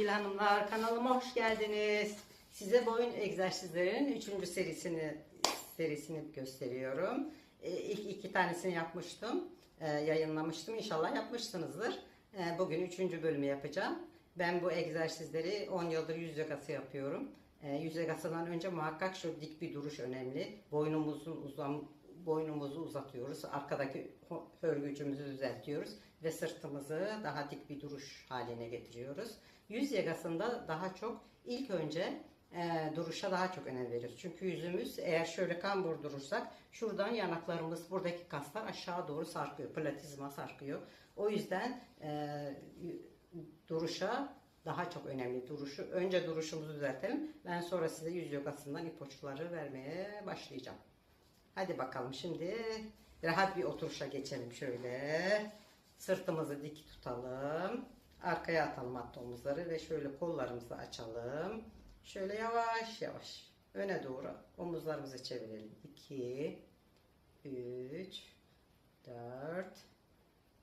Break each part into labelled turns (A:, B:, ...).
A: Sevgili hanımlar kanalıma hoş geldiniz. Size boyun egzersizlerinin 3. serisini serisini gösteriyorum. E, İlk iki tanesini yapmıştım. e, Yayınlamıştım. İnşallah yapmışsınızdır. E, Bugün 3. bölümü yapacağım. Ben bu egzersizleri 10 yıldır yüz yogası yapıyorum. E, Yüz yogasından önce muhakkak şu dik bir duruş önemli. Boynumuzun uzam boynumuzu uzatıyoruz. Arkadaki hörgücümüzü düzeltiyoruz ve sırtımızı daha dik bir duruş haline getiriyoruz. Yüz yagasında daha çok ilk önce e, duruşa daha çok önem veriyoruz. Çünkü yüzümüz eğer şöyle kambur durursak şuradan yanaklarımız buradaki kaslar aşağı doğru sarkıyor. Platizma sarkıyor. O yüzden e, duruşa daha çok önemli duruşu. Önce duruşumuzu düzeltelim. Ben sonra size yüz yogasından ipuçları vermeye başlayacağım. Hadi bakalım şimdi rahat bir oturuşa geçelim şöyle. Sırtımızı dik tutalım. Arkaya atalım omuzları ve şöyle kollarımızı açalım. Şöyle yavaş yavaş öne doğru omuzlarımızı çevirelim. 2 3 4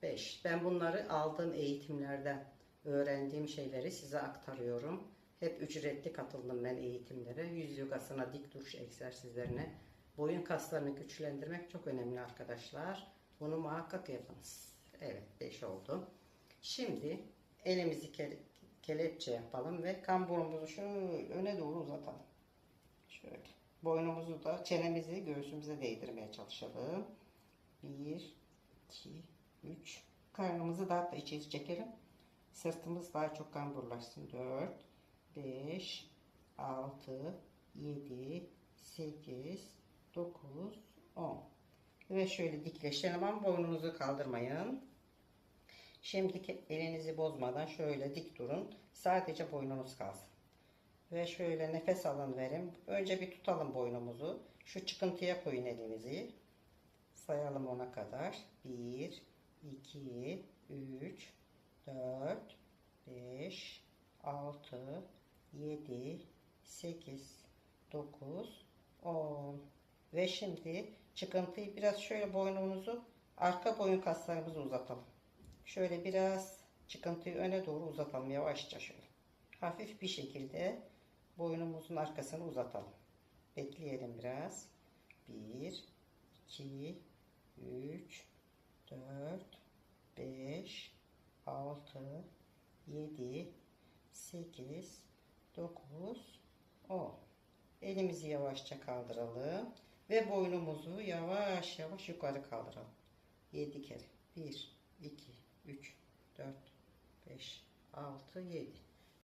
A: 5 Ben bunları aldığım eğitimlerden öğrendiğim şeyleri size aktarıyorum. Hep ücretli katıldım ben eğitimlere. Yüz yogasına, dik duruş egzersizlerine. Boyun kaslarını güçlendirmek çok önemli arkadaşlar. Bunu muhakkak yapınız. Evet 5 oldu. Şimdi elimizi ke- kelepçe yapalım ve kamburumuzu şöyle öne doğru uzatalım. Şöyle. Boynumuzu da çenemizi göğsümüze değdirmeye çalışalım. 1, 2, 3. Karnımızı daha da içeri çekelim. Sırtımız daha çok kamburlaşsın. 4, 5, 6, 7, 8, 9, 10. Ve şöyle dikleşelim ama boynunuzu kaldırmayın. Şimdi elinizi bozmadan şöyle dik durun. Sadece boynunuz kalsın. Ve şöyle nefes alın verin. Önce bir tutalım boynumuzu. Şu çıkıntıya koyun elinizi. Sayalım ona kadar. 1, 2, 3, 4, 5, 6, 7, 8, 9, 10. Ve şimdi çıkıntıyı biraz şöyle boynumuzu arka boyun kaslarımızı uzatalım. Şöyle biraz çıkıntıyı öne doğru uzatalım yavaşça şöyle. Hafif bir şekilde boynumuzun arkasını uzatalım. Bekleyelim biraz. 1, 2, 3, 4, 5, 6, 7, 8, 9, 10. Elimizi yavaşça kaldıralım. Ve boynumuzu yavaş yavaş yukarı kaldıralım. 7 kere. 1, 2, 3, 4, 5, 6, 7.